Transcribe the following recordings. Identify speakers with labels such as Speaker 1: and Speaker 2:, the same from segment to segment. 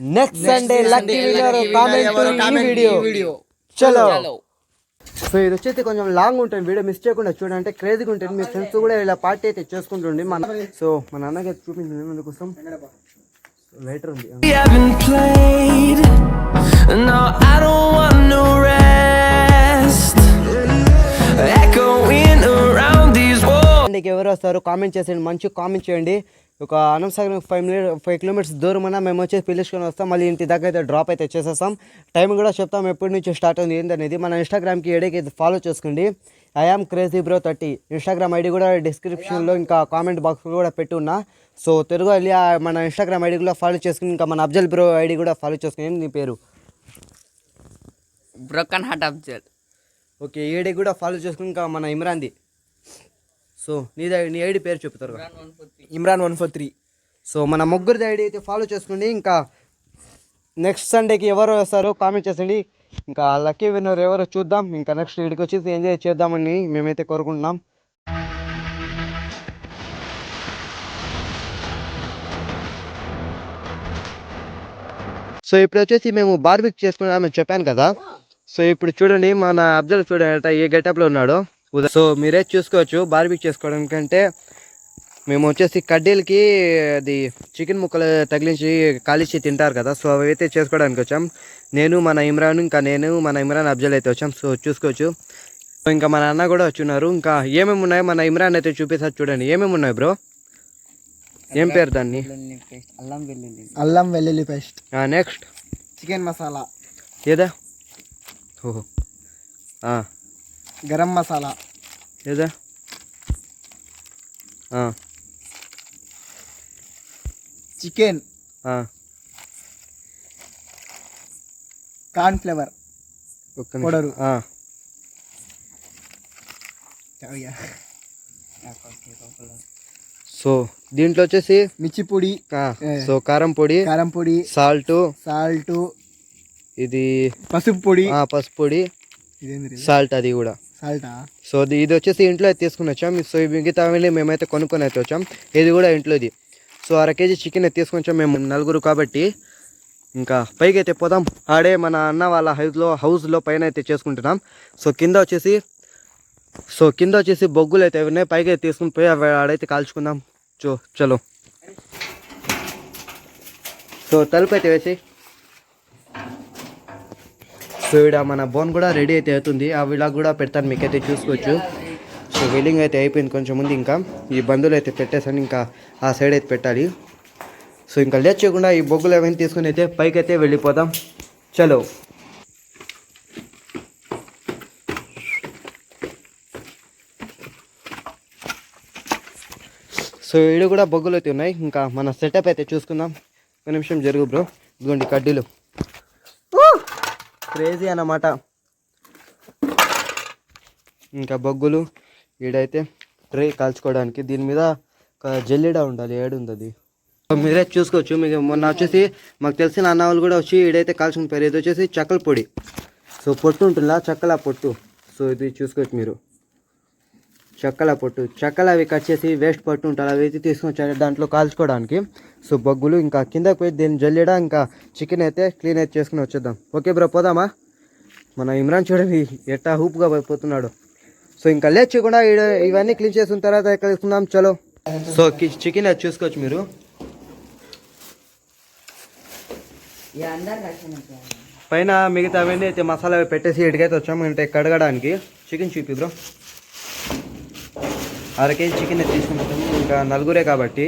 Speaker 1: Next Sunday lucky winner comment video చలో so ఇది వచ్చేసి కొంచెం లాంగ్ ఉంటుంది వీడియో మిస్ చేయకుండా చూడండి. అంటే క్రేజీగా ఉంటుంది. మీ ఫ్రెండ్స్ కూడా ఇలా పార్టీ అయితే చేసుకుంటుండే మన సో మన అన్నకి అయితే చూపించింది అందుకోసం లైటర్ ఉంది. ఎవరు వస్తారు? కామెంట్ చేసేయండి. మంచి కామెంట్ చేయండి. ఒక Ananthasagaram five minute five kilometres దూరం అన్నా మేము వచ్చేసి పిలుచుకొని వస్తాం. మళ్ళీ ఇంటి దగ్గర అయితే డ్రాప్ అయితే చేసేస్తాం. టైం కూడా చెప్తాం ఎప్పటి నుంచి స్టార్ట్ ఉంది ఏంటనేది మన ఇన్స్టాగ్రామ్కి ఏడేకి ఫాలో చేసుకోండి. I am crazy bro thirty Instagram ID కూడా డిస్క్రిప్షన్లో ఇంకా కామెంట్ బాక్స్లో కూడా పెట్టి ఉన్నా. సో తెలుగు వెళ్ళి మన ఇన్స్టాగ్రామ్ ఐడి కూడా ఫాలో చేసుకుని ఇంకా మన అఫ్జల్ బ్రో ఐడి కూడా ఫాలో చేసుకుని నీ పేరు?
Speaker 2: Broken heart Abzal
Speaker 1: okay ID కూడా ఫాలో చేసుకుని ఇంకా మన ఇమ్రాన్ది సో నీ నీ ఐడి పేరు చెప్తారు
Speaker 3: Imran one four three.
Speaker 1: So మన ముగ్గురిది ఐడి అయితే ఫాలో చేసుకోండి. ఇంకా నెక్స్ట్ సండేకి ఎవరు వస్తారో కామెంట్ చేసండి ఇంకా లక్కీ విన్నర్ ఎవరో చూద్దాం. ఇంకా నెక్స్ట్ వీడికి వచ్చేసి ఎంజాయ్ చేద్దామని మేమైతే కోరుకుంటున్నాం. సో ఇప్పుడు వచ్చేసి మేము బార్బిక్ చేసుకున్నామని చెప్పాను కదా. సో ఇప్పుడు చూడండి మన అబ్జల్ చూడండి ఏ గెటప్లో ఉన్నాడో. సో మీరే చూసుకోవచ్చు బార్బిక్ చేసుకోవడం కంటే. మేము వచ్చేసి కడ్డీలకి అది చికెన్ ముక్కలు తగిలించి కాలిచ్చి తింటారు కదా సో అవి అయితే చేసుకోవడానికి వచ్చాం. నేను మన ఇమ్రాన్ ఇంకా నేను మన ఇమ్రాన్ అఫ్జల్ అయితే వచ్చాం సో చూసుకోవచ్చు. సో ఇంకా మన అన్న కూడా వచ్చున్నారు ఇంకా ఏమేమి ఉన్నాయో మన ఇమ్రాన్ అయితే చూపిస్తారు చూడండి. ఏమేమి ఉన్నాయి బ్రో? ఏం పేరు దాన్ని?
Speaker 2: అల్లం వెల్లుల్లి
Speaker 3: అల్లం వెల్లుల్లి పేస్ట్.
Speaker 1: Next
Speaker 3: chicken masala.
Speaker 1: ఏదా? ఓహో. ఆ,
Speaker 3: గరం మసాలా.
Speaker 1: ఏదా? Chicken. Corn
Speaker 3: flavour.
Speaker 1: Powder. So దీంట్లో వచ్చేసి
Speaker 3: మిర్చి పొడి.
Speaker 1: సో కారం పొడి
Speaker 3: కారం పొడి
Speaker 1: సాల్ట్
Speaker 3: సాల్ట్
Speaker 1: ఇది
Speaker 3: పసుపు పొడి.
Speaker 1: పసుపు పొడి సాల్ట్ అది కూడా.
Speaker 3: సాల్టా
Speaker 1: సో ఇది ఇది వచ్చేసి ఇంట్లో అయితే తీసుకుని వచ్చాం. సో మిగతా మేమైతే కొనుక్కొని అయితే వచ్చాం. ఇది కూడా ఇంట్లోది సో అర కేజీ చికెన్ అయితే తీసుకొని వచ్చాం మేము నలుగురు కాబట్టి. ఇంకా పైకి అయితే పోదాం. ఆడే మన అన్న వాళ్ళ హౌస్లో హౌస్లో పైన అయితే చేసుకుంటున్నాం. సో కింద వచ్చేసి సో కింద వచ్చేసి బొగ్గులు అయితే ఉన్నాయి. పైకి అయితే తీసుకుని పోయి ఆడైతే కాల్చుకుందాం. చో చలో. సో తలుపు అయితే వేసి సో ఇక్కడ మన బోన్ కూడా రెడీ అయితే అవుతుంది. ఆ విలాగ్ కూడా పెడతాను మీకైతే చూసుకోవచ్చు. సో వెల్లింగ్ అయితే అయిపోయింది కొంచెం ముందు ఇంకా. ఈ బంధువులు అయితే పెట్టేసాను ఇంకా ఆ సైడ్ అయితే పెట్టాలి. సో ఇంకా లేట్ చేయకుండా ఈ బొగ్గులు అవన్నీ తీసుకుని అయితే పైకి అయితే వెళ్ళిపోదాం. చలో. సో ఇడు కూడా బొగ్గులు అయితే ఉన్నాయి. ఇంకా మన సెటప్ అయితే చూసుకుందాం. ఒక నిమిషం జరుగు బ్రో. ఇదిగోండి కడ్డీలు. క్రేజీ అన్నమాట. ఇంకా బొగ్గులు ఈడైతే ట్రే కాల్చుకోవడానికి దీని మీద ఒక ఉండాలి ఏడుంది అది మీరే చూసుకోవచ్చు మీకు మొన్న వచ్చేసి మాకు తెలిసిన అన్న వాళ్ళు కూడా వచ్చి ఈడైతే కాల్చుకుని పేరు ఇది వచ్చేసి చక్కల పొడి. సో పొట్టు ఉంటుందా? చక్కల పొట్టు. సో ఇది చూసుకోవచ్చు మీరు. చెక్కల పొట్టు చెక్కలు అవి కట్ చేసి వేస్ట్ పట్టు ఉంటారు. అవి అయితే తీసుకొని దాంట్లో కాల్చుకోవడానికి. సో బొగ్గులు ఇంకా కిందకి పోయి దీన్ని జల్లిడా ఇంకా చికెన్ అయితే క్లీన్ అయితే చేసుకుని వచ్చేద్దాం. ఓకే బ్రో పోదామా? మన ఇమ్రాన్ చూడండి ఎట్టా హూప్గా పోతున్నాడు సో ఇంకా లేచి కూడా ఇవన్నీ క్లీన్ చేసిన తర్వాత ఎక్కడ తీసుకుందాం చలో. సో చికెన్ అది చూసుకోవచ్చు మీరు. పైన మిగతా అవన్నీ అయితే మసాలా పెట్టేసి ఇటుకైతే వచ్చాము అంటే కడగడానికి చికెన్ చూపి బ్రో. అర కేజీ చికెన్ తీసుకుంటాం ఇంకా నలుగురే కాబట్టి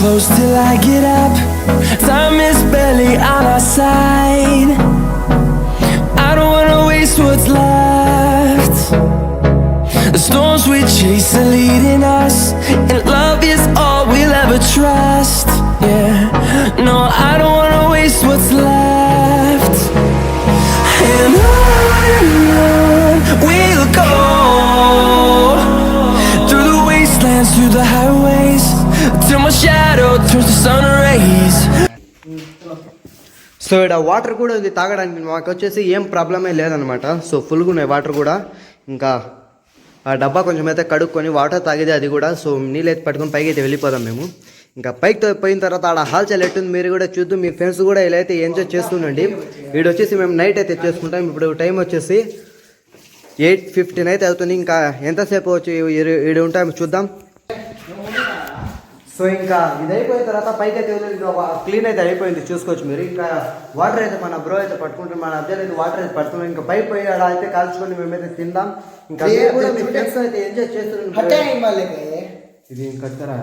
Speaker 4: close till I get up. Time is barely on our side. I don't wanna waste what's left. The storms we chase are leading us, trust. Yeah, no, I don't wanna waste what's left. And on we'll go through the wastelands, through the highways, till my shadow turns to sun rays.
Speaker 1: So ఇక్కడ water కూడా ఉంది తాగడానికి మాకు వచ్చేసి ఏం ప్రాబ్లమే లేదనమాట so ఫుల్గా ఉన్నాయి వాటర్ కూడా ఇంకా ఆ డబ్బా కొంచెం అయితే కడుక్కొని వాటర్ తాగితే అది కూడా సో నీళ్ళు అయితే పట్టుకొని పైకి అయితే వెళ్ళిపోదాం మేము ఇంకా పైకి పోయిన తర్వాత ఆడ హాల్ చాలా ఎట్టుంది మీరు కూడా చూద్దు. మీ ఫ్రెండ్స్ కూడా ఇలా అయితే ఎంజాయ్ చేస్తుండండి. వీడు వచ్చేసి మేము నైట్ అయితే చేసుకుంటాం. ఇప్పుడు టైం వచ్చేసి ఎయిట్ ఫిఫ్టీన్ అయితే అవుతుంది. ఇంకా ఎంతసేపు వచ్చి ఈడు ఉంటాం చూద్దాం. సో ఇంకా ఇది అయిపోయిన తర్వాత పైకి అయితే క్లీన్ అయితే అయిపోయింది. చూసుకోవచ్చు మీరు. ఇంకా వాటర్ అయితే మన బ్రో అయితే పట్టుకుంటాం మన అబ్బాయి అయితే వాటర్ అయితే పట్టుకున్నాం ఇంకా పైకి పోయి ఆడ అయితే కాల్చుకొని మేమైతే తిందాం. ఇంకా అయితే ఎంజాయ్ చేస్తున్నారు ఇది కట్టరా?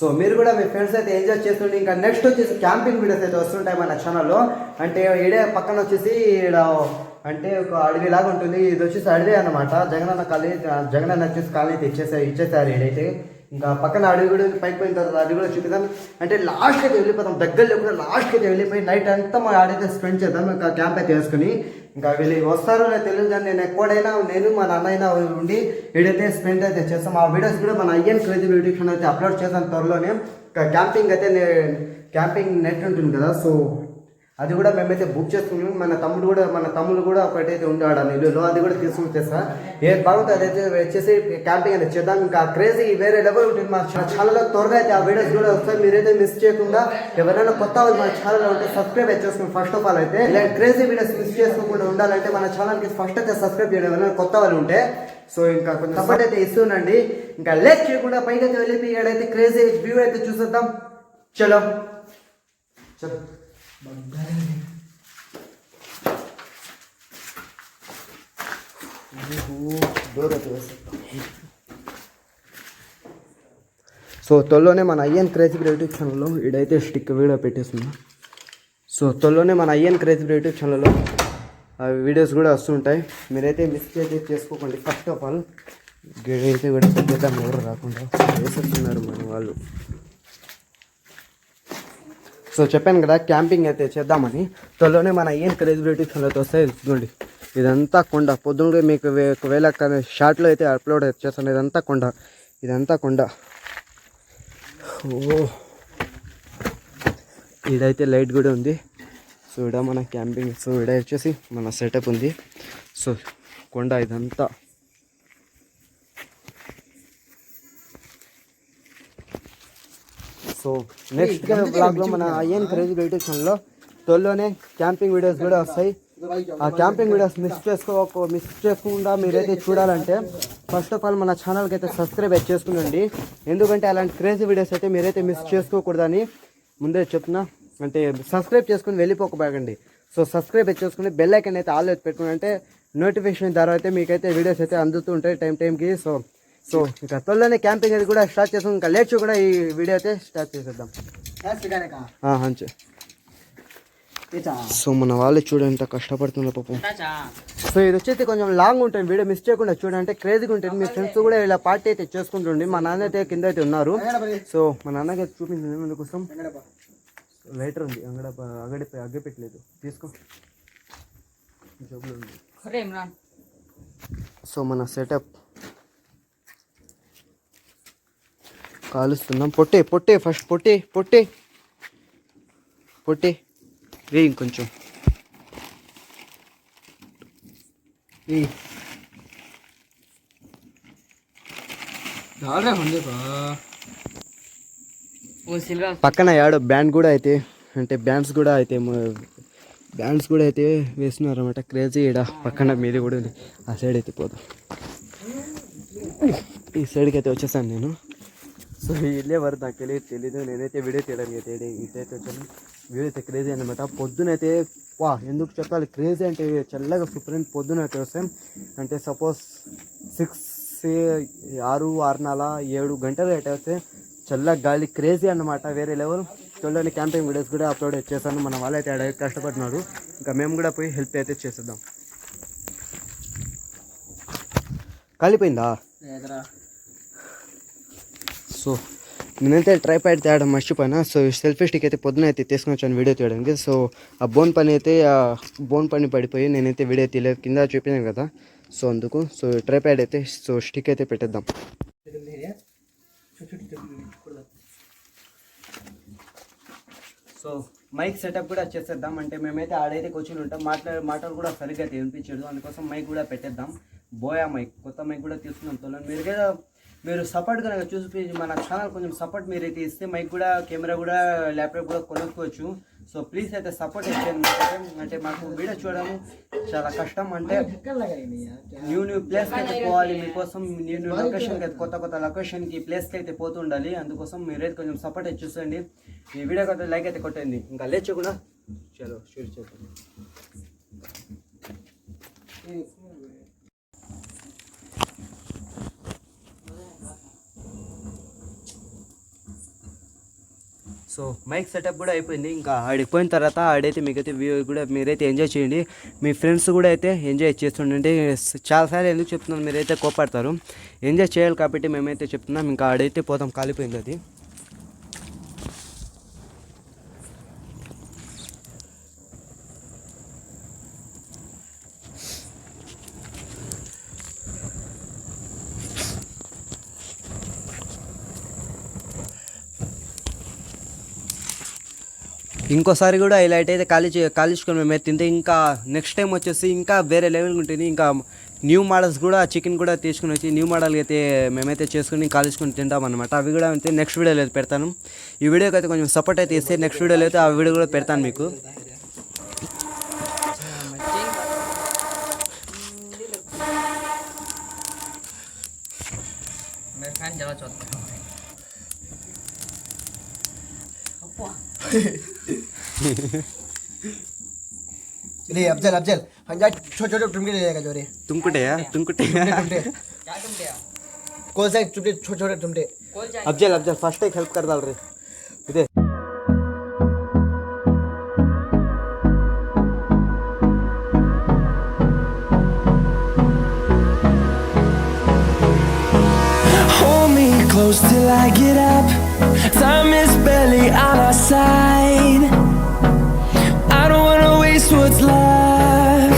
Speaker 1: సో మీరు కూడా మీ ఫ్రెండ్స్ అయితే ఎంజాయ్ చేస్తుండే ఇంకా నెక్స్ట్ వచ్చేసి క్యాంపింగ్ వీడియోస్ అయితే వస్తుంటాయి మన ఛానల్లో అంటే ఈడే పక్కన వచ్చేసి ఈడ అంటే ఒక అడవి లాగా ఉంటుంది. ఇది వచ్చేసి అడవి అనమాట జగనన్న కాలనీ జగనన్న వచ్చేసి కాలనీ అయితే ఇచ్చేసారు ఇచ్చేసారు ఈడైతే. ఇంకా పక్కన అడవి కూడా ఉంది, పైకి పోయిన తర్వాత అడవి కూడా చూపిద్దాం. అంటే లాస్ట్కి అయితే వెళ్ళిపోతాం. దగ్గరలో కూడా లాస్ట్కి అయితే వెళ్ళిపోయి నైట్ అంతా మా ఆడైతే స్పెండ్ చేద్దాం. ఇంకా క్యాంప్ అయితే వేసుకుని. ఇంకా వీళ్ళు వస్తారో లేదో తెలియదు కానీ నేను ఎక్కడైనా నేను మా నాన్న అయినా ఉండి వీడైతే స్పెండ్ అయితే చేస్తాం. ఆ వీడియోస్ కూడా మన అయ్యన్ క్రేజీ బ్యూటీ అయితే అప్లోడ్ చేస్తాను త్వరలోనే. క్యాంపింగ్ అయితే క్యాంపింగ్ నెట్ ఉంటుంది కదా సో అది కూడా మేమైతే బుక్ చేసుకున్నాము. మన తమ్ముడు కూడా మన తమ్ముడు కూడా ఒకటైతే ఉండాడు నెల్లూరులో. అది కూడా తీసుకుంటే తెస్తా ఏ బాగుంటుంది అదైతే వచ్చేసి క్యాంపింగ్ అనేది చేద్దాం. ఇంకా క్రేజీ వేరే లెవెల్ ఉంటుంది మా ఛానల్లో త్వరగా అయితే ఆ వీడియోస్ కూడా వస్తాయి. మీరైతే మిస్ చేయకుండా ఎవరైనా కొత్త వాళ్ళు మన ఛానల్లో ఉంటే సబ్స్క్రైబ్ చేసుకుని ఫస్ట్ ఆఫ్ ఆల్ అయితే ఇలాంటి క్రేజీ వీడియోస్ మిస్ చేసుకోకుండా ఉండాలంటే మన ఛానల్కి ఫస్ట్ అయితే సబ్స్క్రైబ్ చేయడం. ఎవరైనా కొత్త వాళ్ళు ఉంటే. సో ఇంకా కొంచెం సపోర్ట్ అయితే ఇస్తుండండి. ఇంకా లేట్ చేయకుండా పైకి అయితే వెళ్ళిపోయి అయితే క్రేజీ వ్యూ అయితే చూసేద్దాం. చలో. చలో. సో త్వరలోనే మన అయ్యన్ క్రేజీ యూట్యూబ్ ఛానల్లో ఇడైతే స్టిక్ వీడియో పెట్టేస్తున్నా. సో త్వరలోనే మన అయ్యన్ క్రేజీ యూట్యూబ్ ఛానల్లో ఆ వీడియోస్ కూడా వస్తుంటాయి మీరైతే మిస్ అయితే చేసుకోకండి. ఫస్ట్ ఆఫ్ ఆల్ అయితే కూడా పెట్టేద్దాం ఎవరు రాకుండా. వేసేస్తున్నారు మన వాళ్ళు. సో చెప్పాను కదా క్యాంపింగ్ అయితే చేద్దామని. త్వరలోనే మన ఏం క్రేజ్ యూట్యూబ్ వస్తాయి చూడండి. ఇదంతా కొండ. పొద్దున మీకు ఒకవేళ షార్ట్లో అయితే అప్లోడ్ చేస్తాను. ఇదంతా కొండ. ఇదంతా కొండ. ఓ. ఇడైతే లైట్ కూడా ఉంది. సో ఈడ మన క్యాంపింగ్ సో ఈడ వచ్చేసి మన సెటప్ ఉంది. సో కొండ ఇదంతా. సో నెక్స్ట్ బ్లాగ్లో మన ఐఎన్ క్రేజీ యూట్యూబ్ ఛానల్లో త్వరలోనే క్యాంపింగ్ వీడియోస్ కూడా వస్తాయి. ఆ క్యాంపింగ్ వీడియోస్ మిస్ చేసుకో మిస్ చేసుకోకుండా మీరైతే చూడాలంటే ఫస్ట్ ఆఫ్ ఆల్ మన ఛానల్కి అయితే సబ్స్క్రైబ్ అయితే చేసుకునండి. ఎందుకంటే అలాంటి క్రేజీ వీడియోస్ అయితే మీరైతే మిస్ చేసుకోకూడదని ముందే చెప్తున్నా. అంటే సబ్స్క్రైబ్ చేసుకుని వెళ్ళిపోకపోకండి సో సబ్స్క్రైబ్ చేసుకుని బెల్ ఐకన్ అయితే ఆల్ అయితే పెట్టుకుని అంటే నోటిఫికేషన్ ద్వారా అయితే మీకైతే వీడియోస్ అయితే అందుతూ ఉంటాయి టైం టైంకి. సో సో ఇంకా త్వరలోనే క్యాంపింగ్ అది కూడా స్టార్ట్ చేస్తాం. ఇంకా లేట్ కూడా ఈ వీడియో అయితే స్టార్ట్ చేసేద్దాం. అంచే సో మన వాళ్ళు చూడండి కష్టపడుతున్నారు పాపం. సో ఇది వచ్చేసి కొంచెం లాంగ్ ఉంటుంది. వీడియో మిస్ చేయకుండా చూడండి. క్రేజీగా ఉంటుంది. మీ ఫ్రెండ్స్ కూడా ఇలా పార్టీ అయితే చేసుకుంటుండే. మా నాన్న అయితే కింద అయితే ఉన్నారు. సో మా అయితే చూపించింది ఎందుకోసం లైటర్ ఉంది. అంగడ అగడి అగ్గి పెట్టలేదు. తీసుకో. సో మన సెటప్ కాలుస్తున్నాం. పొట్టే పొట్టే ఫస్ట్ పొట్టే పొట్టే. పొట్టే. వే ఇంకొంచెం.
Speaker 2: సిల్వర్
Speaker 1: పక్కన యాడో బ్యాండ్ కూడా అయితే అంటే బ్యాండ్స్ కూడా అయితే బ్యాండ్స్ కూడా అయితే వేస్తున్నారు అనమాట క్రేజీ ఈడ. పక్కన మీది కూడా ఉంది. ఆ సైడ్ అయితే పోదాం. ఈ సైడ్కి అయితే వచ్చేసాను నేను. సో ఇల్లే వరకు నాకు తెలియదు తెలీదు. నేనైతే వీడియో తీయడానికి అయితే ఇటైతే వచ్చాను వీడియో అయితే క్రేజీ అనమాట పొద్దునైతే వా ఎందుకు చెప్పాలి? క్రేజీ అంటే చల్లగా సూపర్ పొద్దున అయితే వస్తాం అంటే సపోజ్ సిక్స్ ఆరు ఆరు నెల ఏడు గంటలు అయితే వస్తే చల్ల గాలి క్రేజీ అన్నమాట. వేరే లెవెల్ చూడండి క్యాంపింగ్ వీడియోస్ కూడా అప్లోడ్ చేశాను. మన వాళ్ళు అయితే ఆడ కష్టపడుతున్నారు. ఇంకా మేము కూడా పోయి హెల్ప్ అయితే చేసేద్దాం. కాలిపోయిందా? సో నేనైతే ట్రై ప్యాడ్ తేయడం మర్చిపోయినా. సో సెల్ఫీ స్టిక్ అయితే పొద్దున అయితే తీసుకుని వచ్చాను వీడియో తీయడానికి. సో ఆ బోన్ పని అయితే ఆ బోన్ పని పడిపోయి నేనైతే వీడియో తీయలేదు. కింద చూపించాను కదా. సో అందుకు సో ట్రై ప్యాడ్ అయితే సో స్టిక్ అయితే పెట్టేద్దాం. సో మైక్ సెటప్ కూడా చేసేద్దాం. అంటే మేమైతే ఆడైతే కూర్చొని ఉంటాం. మాట్లాడే మాటలు కూడా సరిగ్గా వినిపించదు. అందుకోసం మైక్ కూడా పెట్టేద్దాం. బోయా మైక్ కొత్త మైక్ కూడా తీసుకున్నాం. తోలని మీరు కదా మీరు సపోర్ట్ కనుక చూసి మన ఛానల్ కొంచెం సపోర్ట్ మీరు అయితే ఇస్తే మైక్ కూడా కెమెరా కూడా ల్యాప్టాప్ కూడా కొనుక్కోవచ్చు. సో ప్లీజ్ అయితే సపోర్ట్ ఇచ్చేయండి అంటే మాకు వీడియో చూడడం చాలా కష్టం. అంటే న్యూ న్యూ ప్లేస్కి అయితే పోవాలి. మీకోసం న్యూ న్యూ లొకేషన్కి అయితే కొత్త కొత్త లొకేషన్కి ప్లేస్కి అయితే పోతుండాలి అందుకోసం మీరైతే కొంచెం సపోర్ట్ అయితే చూసండి ఈ వీడియోకి అయితే లైక్ అయితే కొట్టండి ఇంకా లేచకుండా చలో షూర్ చేద్దాం. సో మైక్ సెటప్ కూడా అయిపోయింది. ఇంకా ఆడిపోయిన తర్వాత ఆడైతే మీకైతే వ్యూ కూడా మీరైతే ఎంజాయ్ చేయండి. మీ ఫ్రెండ్స్ కూడా అయితే ఎంజాయ్ చేస్తుండండి. చాలాసార్లు ఎందుకు చెప్తున్నాను మీరైతే కోపడతారు ఎంజాయ్ చేయాలి కాబట్టి మేమైతే చెప్తున్నాం. ఇంకా ఆడైతే పోతాం కాలిపోయింది అది. ఇంకోసారి కూడా ఇలాంటి అయితే కాలేజ్ కాలేజ్కొని మేము తింటే ఇంకా నెక్స్ట్ టైం వచ్చేసి ఇంకా వేరే లెవెల్ ఉంటుంది. ఇంకా న్యూ మోడల్స్ కూడా చికెన్ కూడా తీసుకుని వచ్చి న్యూ మోడల్ అయితే మేమైతే చేసుకుని కాలేజ్కొని తింటాం అనమాట అవి కూడా అయితే నెక్స్ట్ వీడియోలో అయితే పెడతాను. ఈ వీడియోకి అయితే కొంచెం సపోర్ట్ అయితే ఇస్తే నెక్స్ట్ వీడియోలో అయితే ఆ వీడియో కూడా పెడతాను మీకు.
Speaker 3: चलिए अफजल अफजल हम जा छोटे छोटे टुमके ले जाएगा जोरे।
Speaker 1: तुम कुटे
Speaker 3: यार
Speaker 2: हाँ, तुम कुटे टुमटे
Speaker 3: कौन सा टुमटे छोटे छोटे टुमटे।
Speaker 1: Afzal Afzal first time help कर डाल
Speaker 4: रे। इधर। Close till I get up. Time is barely on our side.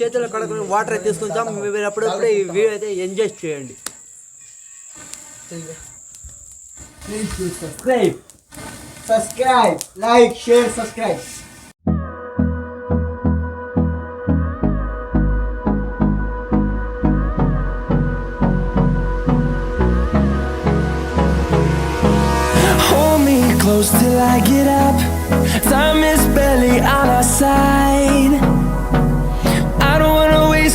Speaker 1: చేతులు కడగ వాటర్ తీసుకుంటాం మీరు అప్పుడప్పుడు ఈ వీడియో అయితే ఎంజాయ్ చేయండి.
Speaker 3: Subscribe subscribe like
Speaker 4: share subscribe close till I get up. Time is barely on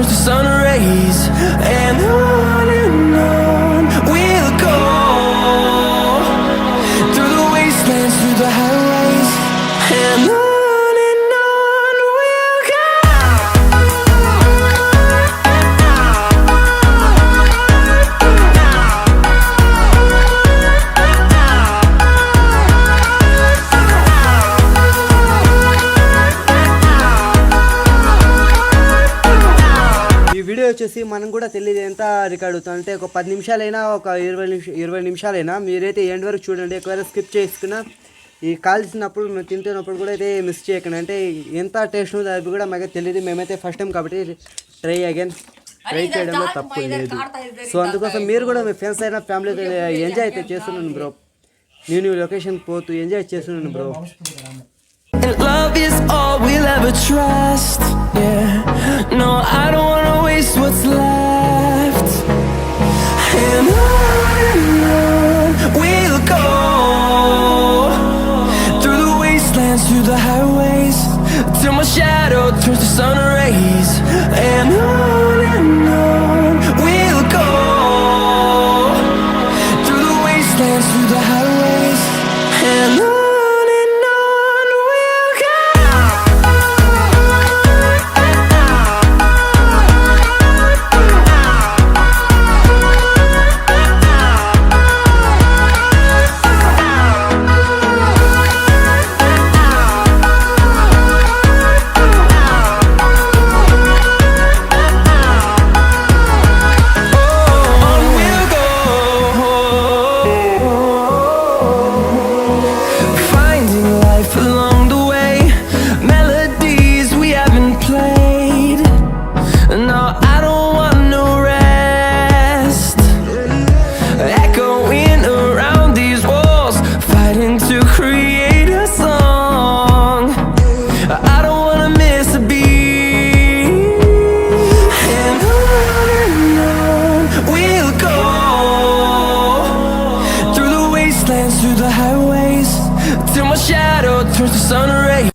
Speaker 4: Watch the
Speaker 1: sun కూడా తెలియదు ఎంత రికార్డ్ అవుతుంది. అంటే ఒక పది నిమిషాలైనా ఒక ఇరవై నిమిషం ఇరవై నిమిషాలైనా మీరైతే ఎండ్ వరకు చూడండి. ఒకవేళ స్కిప్ చేసుకున్నా ఈ కాల్చినప్పుడు మేము తింటున్నప్పుడు కూడా అయితే మిస్ చేయకండి. అంటే ఎంత టేస్ట్ ఉందో అది కూడా మాకు తెలియదు మేమైతే ఫస్ట్ టైం కాబట్టి ట్రై అగైన్ ట్రై చేయడంలో తప్పు లేదు. సో అందుకోసం మీరు కూడా మీ ఫ్రెండ్స్ అయినా ఫ్యామిలీతో ఎంజాయ్ అయితే చేస్తున్నాను బ్రో నేను లొకేషన్ పోతూ ఎంజాయ్ చేస్తున్నాను bro
Speaker 4: And love is all we'll ever trust. Yeah. No, I don't wanna waste what's left. And on and on we'll go through the wastelands, through the highways, till my shadow turns to sun. Wastelands, through the highways, till my shadow turns to sun rays.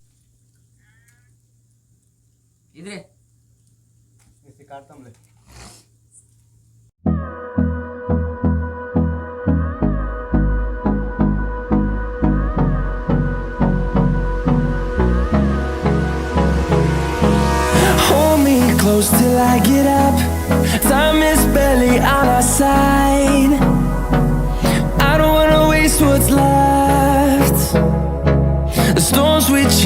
Speaker 4: Hold me close till I get up. Time is barely on our side.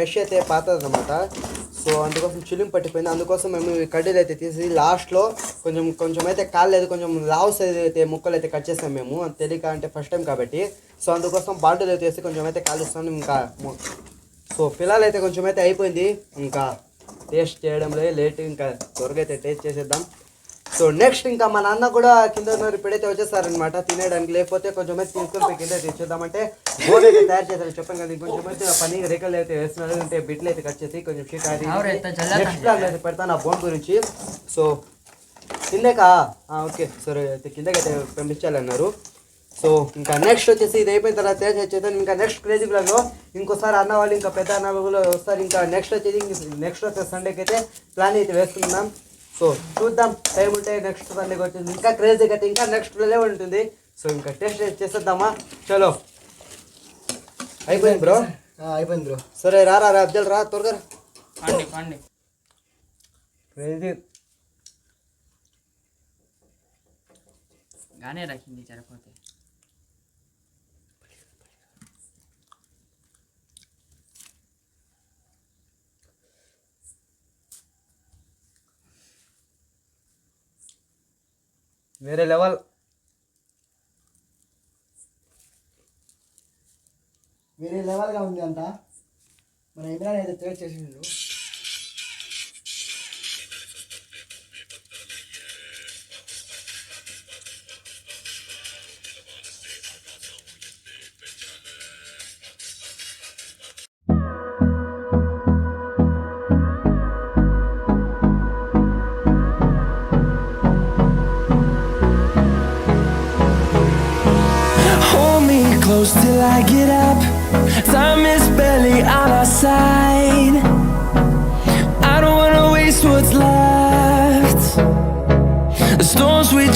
Speaker 1: mesh అయితే పాతది అనమాట so అందుకోసం చిలుము పట్టిపోయింది. అందుకోసం మేము కడ్డీలు అయితే తీసి లాస్ట్లో కొంచెం కొంచెం అయితే కాలేదు కొంచెం లావ్ సైజ్ అయితే ముక్కలు అయితే కట్ చేసాం మేము. తెలియక అంటే ఫస్ట్ టైం కాబట్టి. సో అందుకోసం బాండిల్ అయితే వేసి కొంచెం అయితే కాలుస్తాం ఇంకా సో పిల్లలు అయితే కొంచెం అయితే అయిపోయింది. ఇంకా టేస్ట్ చేయడంలో లేట్ ఇంకా త్వరగా అయితే టేస్ట్ చేసేద్దాం. సో నెక్స్ట్ ఇంకా మా నాన్న కూడా కింద ఉన్నారు ఇప్పుడైతే వచ్చేస్తారనమాట తినేయడానికి. లేకపోతే కొంచెం అయితే తీసుకొని కింద తెచ్చేద్దామంటే బోర్డు అయితే తయారు చేశారు చెప్పాను కదా కొంచెం అయితే పని రేఖలు అయితే వేస్తున్నారు అంటే బిట్లు అయితే కట్ చేసి కొంచెం షీట్
Speaker 2: జల్లా
Speaker 1: నెక్స్ట్ ప్లాన్ అయితే పెడతాను ఆ బోన్ గురించి. సో కిందకా ఓకే సరే అయితే కిందకి అయితే పంపించాలన్నారు. సో ఇంకా నెక్స్ట్ వచ్చేసి ఇది అయిపోయిన తర్వాత వచ్చేది ఇంకా నెక్స్ట్ క్రేజీ బ్లాగ్లో ఇంకోసారి అన్న వాళ్ళు ఇంకా పెద్ద అన్న వాళ్ళు వస్తారు. ఇంకా నెక్స్ట్ వచ్చేది నెక్స్ట్ వచ్చే సండేకి అయితే ప్లాన్ అయితే వేసుకుందాం సో చూద్దాం టైం ఉంటే నెక్స్ట్ సండేకి వచ్చింది ఇంకా క్రేజీగా అయితే ఇంకా నెక్స్ట్ లెవెల్ ఉంటుంది. సో ఇంకా టెస్ట్ చేసేద్దామా? చలో. అయిపోయింది బ్రో
Speaker 3: అయిపోయింది బ్రో
Speaker 1: సరే రా రా రా అఫ్జల్ రా త్వరగా.
Speaker 2: పండి పండి.
Speaker 1: క్రేజీ
Speaker 2: గానే రచింది సరిపోతే
Speaker 1: వేరే లెవెల్.
Speaker 3: వేరే లెవెల్గా ఉంది అంట మన ఇమ్రాన్ అయితే ట్రేడ్ చేసిండు.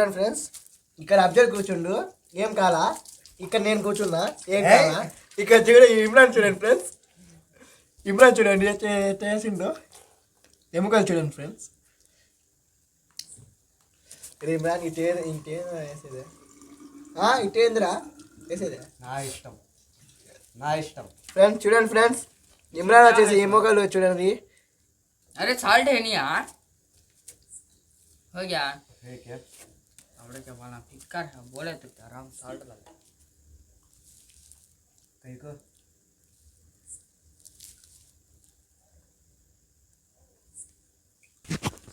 Speaker 3: చూడండి ఫ్రెండ్స్ ఇక్కడ అబ్జర్వ్ కూర్చుండు ఏం కాలా ఇక్కడ నేను కూర్చున్నా ఏం కాలా ఇక్కడ చూడ ఇమ్రాన్ చూడండి ఫ్రెండ్స్ ఇమ్రాన్ చూడండి ఎట్ట- ఎట్ట వేసిండు ఎముకలు చూడండి ఫ్రెండ్స్ ఇది ఇమ్రాన్ ఇటే ఇంటే వేసేదే ఆ, ఇటేందిరా వేసేదే
Speaker 1: నా ఇష్టం నా ఇష్టం
Speaker 3: ఫ్రెండ్స్ చూడండి ఫ్రెండ్స్ ఇమ్రాన్ వచ్చేసి ఎముకలు చూడండి
Speaker 2: अरे साल्ट है नहीं यार हो गया આપણે के वाला ફિટકાર है बोले तो કે આરામ સાલ્ટ
Speaker 1: લાગે કઈ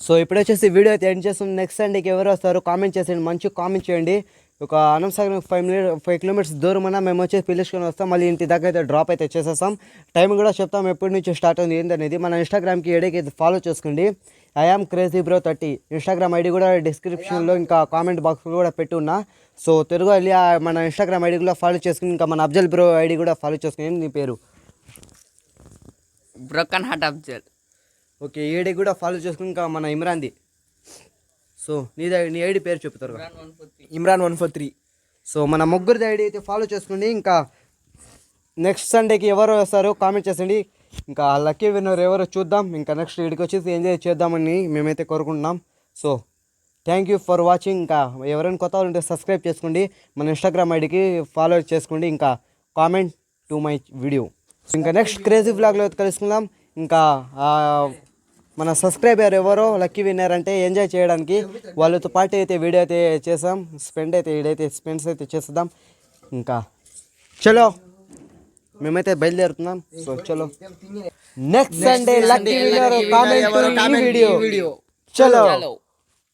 Speaker 1: సో ఇప్పుడు వచ్చేసి వీడియో అయితే ఎండ్ చేస్తుంది నెక్స్ట్ సండేకి ఎవరు వస్తారు కామెంట్ చేసేయండి. మంచి కామెంట్ చేయండి. ఒక అనంతసాగర్ ఫైవ్ ఫైవ్ కిలోమీటర్స్ దూరం మేము వచ్చేసి పిలుచుకొని వస్తాం. మళ్ళీ ఇంటి దగ్గర అయితే డ్రాప్ అయితే చేసేస్తాం. టైం కూడా చెప్తాం. ఎప్పటి నుంచి స్టార్ట్ అయింది ఏంటనేది మన ఇన్స్టాగ్రామ్కి ఏడేకి ఫాలో చేసుకోండి. I am crazy bro thirty Instagram ID కూడా డిస్క్రిప్షన్లో ఇంకా కామెంట్ బాక్స్లో కూడా పెట్టున్నా సో తెలుగు వెళ్ళి మన ఇన్స్టాగ్రామ్ ఐడి కూడా ఫాలో చేసుకుని ఇంకా మన అఫ్జల్ బ్రో ఐడి కూడా ఫాలో చేసుకుని నీ పేరు?
Speaker 2: బ్రోకన్ హార్ట్ అఫ్జల్
Speaker 1: ఓకే ఈ ఐడి కూడా ఫాలో చేసుకుని ఇంకా మన ఇమ్రాన్ది సో నీ నీ ఐడి పేరు చెప్తారు
Speaker 3: Imran one four three
Speaker 1: so మన ముగ్గురిది ఐడి అయితే ఫాలో చేసుకోండి ఇంకా నెక్స్ట్ సండేకి ఎవరు వస్తారో కామెంట్ చేసండి. ఇంకా లక్కీ విన్నర్ ఎవరో చూద్దాం. ఇంకా నెక్స్ట్ వీడికి వచ్చేసి ఎంజాయ్ చేద్దామని మేమైతే కోరుకుంటున్నాం. So thank you for watching ఇంకా ఎవరైనా కొత్త వాళ్ళు ఉంటే సబ్స్క్రైబ్ చేసుకోండి. మన ఇన్స్టాగ్రామ్ ఐడికి ఫాలో చేసుకోండి. ఇంకా కామెంట్ టు మై వీడియో ఇంకా నెక్స్ట్ క్రేజీ బ్లాగ్లో కలుసుకుందాం. ఇంకా మన సబ్స్క్రైబర్ ఎవరో లక్కీ విన్నర్ అంటే ఎంజాయ్ చేయడానికి వాళ్ళతో పాటు అయితే వీడియో అయితే చేసాం. స్పెండ్ అయితే వీడైతే స్పెండ్స్ అయితే చేసేద్దాం. ఇంకా చలో. మేమైతే బయలుదేరుతున్నాం. సో చలో. Next Sunday lucky winner comment video చలో.